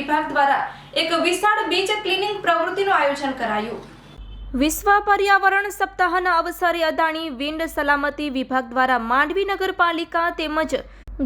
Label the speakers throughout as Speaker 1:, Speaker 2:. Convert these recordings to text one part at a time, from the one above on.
Speaker 1: એક વિશાળ beach cleaning પ્રવૃત્તિનું આયોજન કરાયું. વિશ્વ પર્યાવરણ સપ્તાહના અવસરે અદાણી વિન્ડ સલામતી વિભાગ દ્વારા માંડવી નગરપાલિકા તેમજ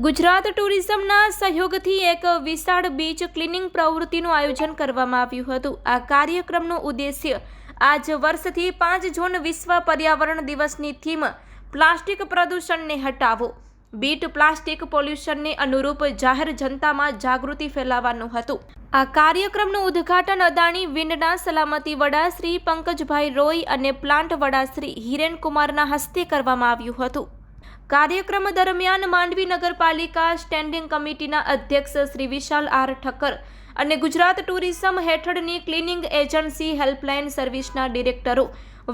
Speaker 1: ગુજરાત ટુરિઝમના સહયોગથી એક વિશાળ બીચ ક્લિનિંગ પ્રવૃત્તિનું આયોજન કરવામાં આવ્યું હતું. આ કાર્યક્રમનો ઉદ્દેશ્ય આજ વર્ષથી પાંચ જૂન વિશ્વ પર્યાવરણ દિવસની થીમ પ્લાસ્ટિક પ્રદૂષણને હટાવો બીટ પ્લાસ્ટિક પોલ્યુશનને અનુરૂપ જાહેર જનતામાં જાગૃતિ ફેલાવવાનું હતું. આ કાર્યક્રમનું ઉદ્ઘાટન અદાણી વિન્ડના સલામતી વડા શ્રી પંકજભાઈ રોય અને પ્લાન્ટ વડા શ્રી હિરેનકુમારના હસ્તે કરવામાં આવ્યું હતું. કાર્યક્રમ દરમિયાન માંડવી નગરપાલિકા સ્ટેન્ડિંગ કમિટીના અધ્યક્ષ શ્રી વિશાલ આર ઠક્કર અને ગુજરાત ટુરિઝમ હેઠળની ક્લિનિંગ એજન્સી હેલ્પલાઇન સર્વિસના ડિરેક્ટરો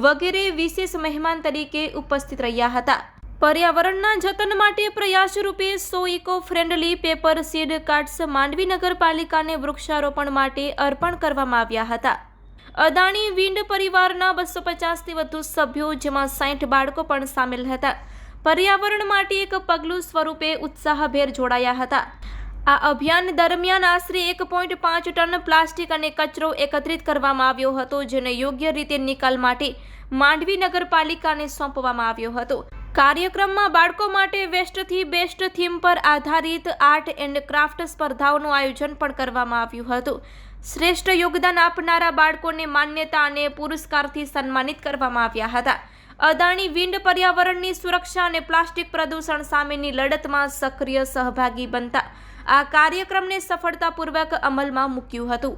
Speaker 1: વગેરે વિશેષ મહેમાન તરીકે ઉપસ્થિત રહ્યા હતા. પર્યાવરણના જતન માટે પ્રયાસ રૂપે સો eco friendly paper seed cards Mandvi નગરપાલિકાને વૃક્ષારોપણ માટે અર્પણ કરવામાં આવ્યા હતા. અદાણી વિંડ પરિવારના બસો પચાસથી વધુ સભ્યો, જેમાં સાઠ બાળકો પણ સામેલ હતા. પર્યાવરણ માટે એક પગલું સ્વરૂપે ઉત્સાહભેર જોડાયા હતા. આ અભિયાન દરમિયાન આશરે એક પોઈન્ટ પાંચ ટન પ્લાસ્ટિક અને કચરો એકત્રિત કરવામાં આવ્યો હતો, જેને યોગ્ય રીતે નિકાલ માટે માંડવી નગરપાલિકાને સોંપવામાં આવ્યો હતો. કાર્યક્રમમાં બાળકો માટે વેસ્ટથી બેસ્ટ થીમ પર આધારિત આર્ટ એન્ડ ક્રાફ્ટ સ્પર્ધાઓનું આયોજન પણ કરવામાં આવ્યું હતું. શ્રેષ્ઠ યોગદાન આપનારા બાળકોને માન્યતા અને પુરસ્કારથી સન્માનિત કરવામાં આવ્યા હતા. અદાણી વિન્ડ પર્યાવરણની સુરક્ષા અને પ્લાસ્ટિક પ્રદૂષણ સામેની લડતમાં સક્રિય સહભાગી બનતા આ કાર્યક્રમને સફળતાપૂર્વક અમલમાં મૂક્યું હતું.